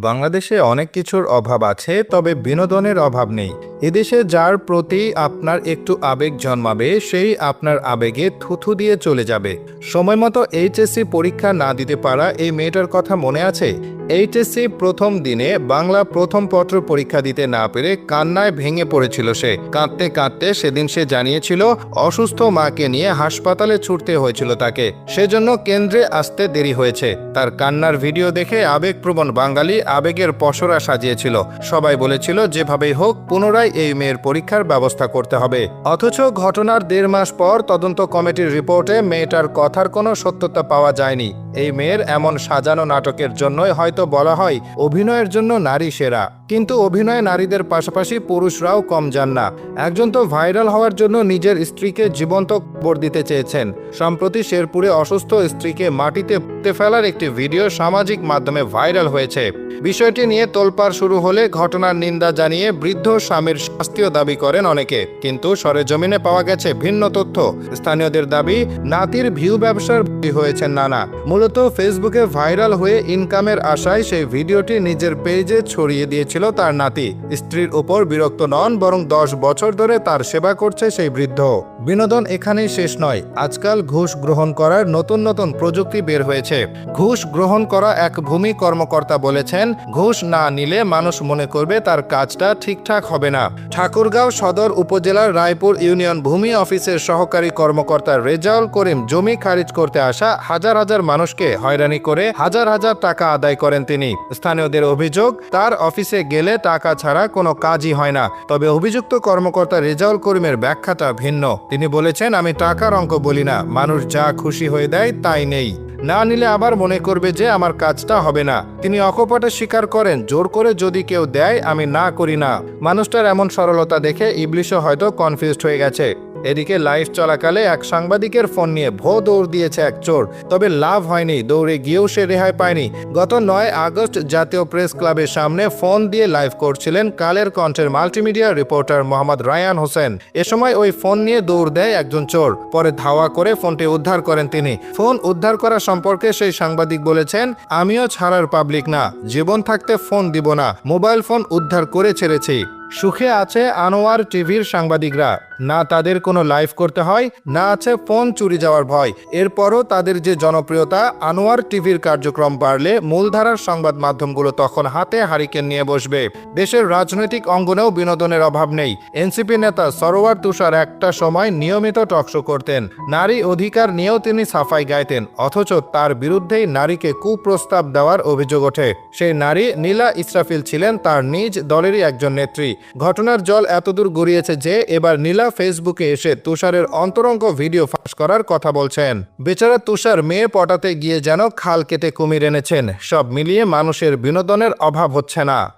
বাংলাদেশে অনেক কিছুর অভাব আছে, তবে বিনোদনের অভাব নেই। এদেশে যার প্রতি আপনার একটু আবেগ জন্মাবে, সেই আপনার আবেগে থুথু দিয়ে চলে যাবে। সময় মতো এইচএসসি পরীক্ষা না দিতে পারা এই মেয়েটার কথা মনে আছে? এইচএসসি প্রথম দিনে বাংলা প্রথম পত্র পরীক্ষা দিতে না পেরে কান্নায় ভেঙে পড়েছিল সে। কাঁদতে কাঁদতে সেদিন সে জানিয়েছিল, অসুস্থ মাকে নিয়ে হাসপাতালে ছুটতে হয়েছিল তাকে। সেজন্য কেন্দ্রে আসতে দেরি হয়েছে। তার কান্নার ভিডিও দেখে আবেগপ্রবণ বাঙালি আবেগের পসরা সাজিয়েছিল। সবাই বলেছিল, যেভাবেই হোক, পুনরায় এই মেয়ের পরীক্ষার ব্যবস্থা করতে হবে। অথচ ঘটনার দেড় মাস পর তদন্ত কমিটির রিপোর্টে মেয়েটার কথার কোনো সত্যতা পাওয়া যায়নি। এই মেয়ের এমন সাজানো নাটকের জন্যই হয়তো বলা হয় অভিনয়ের জন্য নারী সেরা। কিন্তু অভিনয়ে নারীদের পাশাপাশি পুরুষরাও কম যান না। একজন তো ভাইরাল হওয়ার জন্য নিজের স্ত্রীকে জীবন্ত কবর দিতে চেয়েছেন। সম্প্রতি শেরপুরে অসুস্থ স্ত্রীকে মাটিতে পুঁতে ফেলার একটি ভিডিও সামাজিক মাধ্যমে ভাইরাল হয়েছে। বিষয়টি নিয়ে তোলপাড় শুরু হলে ঘটনার নিন্দা জানিয়ে বৃদ্ধ স্বামীর শাস্তিও দাবি করেন অনেকে। কিন্তু সরেজমিনে পাওয়া গেছে ভিন্ন তথ্য। স্থানীয়দের দাবি, নাতির ভিউ ব্যবসার বলি হয়েছেন নানা। মূলত ফেসবুকে ভাইরাল হয়ে ইনকামের আশায় সেই ভিডিওটি নিজের পেজে ছড়িয়ে দিয়েছিল তার নাতি। স্ত্রীর উপর বিরক্ত নন, বরং দশ বছর ধরে তার সেবা করছে সেই বৃদ্ধ। বিনোদন এখানেই শেষ নয়। আজকাল ঘুষ গ্রহণ করার নতুন নতুন প্রযুক্তি বের হয়েছে। ঘুষ গ্রহণ করা এক ভূমি কর্মকর্তা বলেছেন, ঘুষ না নিলে মানুষ মনে করবে তার কাজটা ঠিকঠাক হবে না। ঠাকুরগাঁও সদর উপজেলার রায়পুর ইউনিয়ন ভূমি অফিসের সহকারী কর্মকর্তা রেজাউল করিম জমি খারিজ করতে আসা হাজার হাজার মানুষকে হয়রানি করে হাজার হাজার টাকা আদায় করেন তিনি। স্থানীয়দের অভিযোগ, তার অফিসে গেলে টাকা ছাড়া কোনো কাজই হয় না। তবে অভিযুক্ত কর্মকর্তা রেজাউল করিমের ব্যাখ্যাটা ভিন্ন। তিনি বলেছেন, আমি টাকার অঙ্ক বলি না। মানুষ যা খুশি হয়ে দেয়, তাই নেই। না নিলে আবার মনে করবে যে আমার কাজটা হবে না। তিনি অকপটে স্বীকার করেন, জোর করে যদি কেউ দেয়, আমি না করি না। মানুষটার এমন সরলতা দেখে ইবলিশও হয়তো কনফিউজড হয়ে গেছে। এদিকে লাইভ চলাকালে এক সাংবাদিকের ফোন নিয়ে ভো দৌড় দিয়েছে এক চোর। তবে লাভ হয়নি, দৌড়ে গিয়েও সে রেহাই পায়নি। গত নয় আগস্ট জাতীয় প্রেস ক্লাবের সামনে ফোন দিয়ে লাইভ করছিলেন কালের কণ্ঠের মাল্টিমিডিয়া রিপোর্টার মোহাম্মদ রায়ান হোসেন। এ সময় ওই ফোন নিয়ে দৌড় দেয় একজন চোর। পরে ধাওয়া করে ফোনটি উদ্ধার করেন তিনি। ফোন উদ্ধার করা সম্পর্কে সেই সাংবাদিক বলেছেন, আমিও ছাড়ার পাবলিক না। জীবন থাকতে ফোন দিব না। মোবাইল ফোন উদ্ধার করে ছেড়েছি। সুখে আছে আনোয়ার টিভির সাংবাদিকরা। না তাদের কোনো লাইভ করতে হয়, না আছে ফোন চুরি যাওয়ার ভয়। এরপরও তাদের যে জনপ্রিয়তা, আনোয়ার টিভির কার্যক্রম বাড়লে মূলধারার সংবাদ মাধ্যমগুলো তখন হাতে হারিকেন নিয়ে বসবে। দেশের রাজনৈতিক অঙ্গনেও বিনোদনের অভাব নেই। এনসিপি নেতা সরোয়ার তুষার একটা সময় নিয়মিত টকশো করতেন। নারী অধিকার নিয়েও তিনি সাফাই গাইতেন, অথচ তার বিরুদ্ধেই নারীকে কুপ্রস্তাব দেওয়ার অভিযোগ ওঠে। সেই নারী নীলা ইসরাফিল ছিলেন তার নিজ দলেরই একজন নেত্রী। ঘটনার জল এতদূর গড়িয়েছে যে এবার নীলা ফেসবুকে এসে তুষারের অন্তরঙ্গ ভিডিও ফাঁস করার কথা বলছেন। বেচারা তুষার মেয়ে পটাতে গিয়ে যেন খাল কেটে কুমির এনেছেন। সব মিলিয়ে মানুষের বিনোদনের অভাব হচ্ছে না।